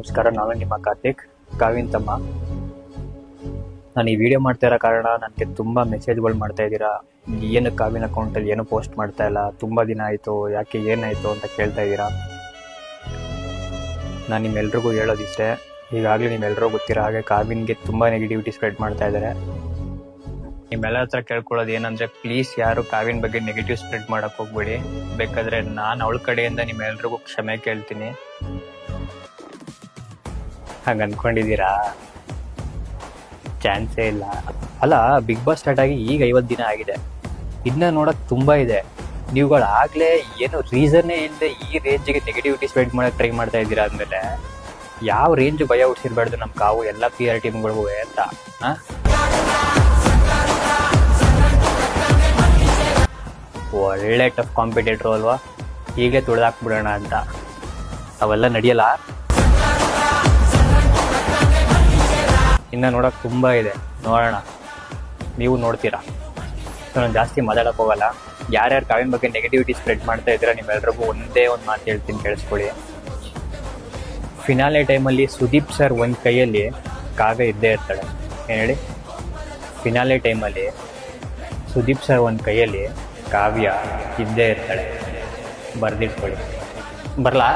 ನಮಸ್ಕಾರ, ನಾನು ನಿಮ್ಮ ಕಾರ್ತಿಕ್. ಕಾವಿನ್ ತಮ್ಮ. ನಾನು ಈ ವಿಡಿಯೋ ಮಾಡ್ತಾ ಇರೋ ಕಾರಣ ನನಗೆ ತುಂಬ ಮೆಸೇಜ್ಗಳು ಮಾಡ್ತಾ ಇದ್ದೀರಾ? ಏನು ಕಾವಿನ್ ಅಕೌಂಟಲ್ಲಿ ಏನು ಪೋಸ್ಟ್ ಮಾಡ್ತಾ ಇಲ್ಲ? ತುಂಬ ದಿನ ಆಯಿತು, ಯಾಕೆ ಏನಾಯಿತು ಅಂತ ಕೇಳ್ತಾ ಇದ್ದೀರಾ? ನಾನು ನಿಮ್ಮೆಲ್ರಿಗೂ ಹೇಳೋದಿಷ್ಟೇ, ಈಗಾಗಲೇ ನಿಮ್ಮೆಲ್ಲರೂ ಗೊತ್ತಿರೋ ಹಾಗೆ ಕಾವಿನ್ಗೆ ತುಂಬ ನೆಗೆಟಿವಿಟಿ ಸ್ಪ್ರೆಡ್ ಮಾಡ್ತಾ ಇದ್ದಾರೆ. ನಿಮ್ಮೆಲ್ಲ ಹತ್ರ ಕೇಳ್ಕೊಳ್ಳೋದು ಏನಂದರೆ ಪ್ಲೀಸ್ ಯಾರು ಕಾವಿನ ಬಗ್ಗೆ ನೆಗೆಟಿವ್ ಸ್ಪ್ರೆಡ್ ಮಾಡೋಕ್ಕೆ ಹೋಗ್ಬೇಡಿ. ಬೇಕಾದ್ರೆ ನಾನು ಅವಳ ಕಡೆಯಿಂದ ನಿಮ್ಮೆಲ್ರಿಗೂ ಕ್ಷಮೆ ಕೇಳ್ತೀನಿ. ಹಂಗ ಅನ್ಕೊಂಡಿದ್ದೀರಾ? ಚಾನ್ಸೇ ಇಲ್ಲ. ಅಲ್ಲ, ಬಿಗ್ ಬಾಸ್ ಸ್ಟಾರ್ಟ್ ಆಗಿ ಈಗ ಐವತ್ತು ದಿನ ಆಗಿದೆ. ಇನ್ನ ನೋಡಕ್ ತುಂಬಾ ಇದೆ. ನೀವುಗಳು ಆಗ್ಲೇ ಏನು ರೀಸನ್ನೇ ಇಲ್ಲದೆ ಈ ರೇಂಜಿಗೆ ನೆಗೆಟಿವಿಟಿ ಸ್ಪ್ರೆಡ್ ಮಾಡೋಕೆ ಟ್ರೈ ಮಾಡ್ತಾ ಇದ್ದೀರಾ ಅಂದ್ಮೇಲೆ ಯಾವ ರೇಂಜ್ ಭಯ ಉಟ್ಸಿರ್ಬಾರ್ದು ನಮ್ಮ ಕಾವು, ಎಲ್ಲ ಪಿ ಆರ್ ಟೀಮ್ಗಳಿಗೂ ಅಂತ? ಒಳ್ಳೆ ಟಫ್ ಕಾಂಪಿಟೇಟ್ರು ಅಲ್ವಾ? ಹೀಗೆ ತುಳಿದಾಕ್ಬಿಡೋಣ ಅಂತ. ಅವೆಲ್ಲ ನಡೆಯಲ್ಲ? ಇನ್ನು ನೋಡೋಕೆ ತುಂಬ ಇದೆ. ನೋಡೋಣ. ನೀವು ನೋಡ್ತೀರಾ? ನಾನು ಜಾಸ್ತಿ ಮಾತಾಡೋಕೆ ಹೋಗಲ್ಲ. ಯಾರ್ಯಾರು ಕಾವಿನ ಬಗ್ಗೆ ನೆಗೆಟಿವಿಟಿ ಸ್ಪ್ರೆಡ್ ಮಾಡ್ತಾ ಇದ್ದೀರಾ ನಿಮ್ಮೆಲ್ರಿಗೂ ಒಂದೇ ಒಂದು ಮಾತು ಹೇಳ್ತೀನಿ, ಕೇಳಿಸ್ಕೊಳ್ಳಿ. ಫಿನಾಲೆ ಟೈಮಲ್ಲಿ ಸುದೀಪ್ ಸರ್ ಒಂದು ಕೈಯಲ್ಲಿ ಕಾವ್ಯ ಇದ್ದೇ ಇರ್ತಾಳೆ. ಏನು ಹೇಳಿ? ಫಿನಾಲೆ ಟೈಮಲ್ಲಿ ಸುದೀಪ್ ಸರ್ ಒಂದು ಕೈಯಲ್ಲಿ ಕಾವ್ಯ ಇದ್ದೇ ಇರ್ತಾಳೆ. ಬರೆದಿಟ್ಕೊಳ್ಳಿ. ಬರಲಾ?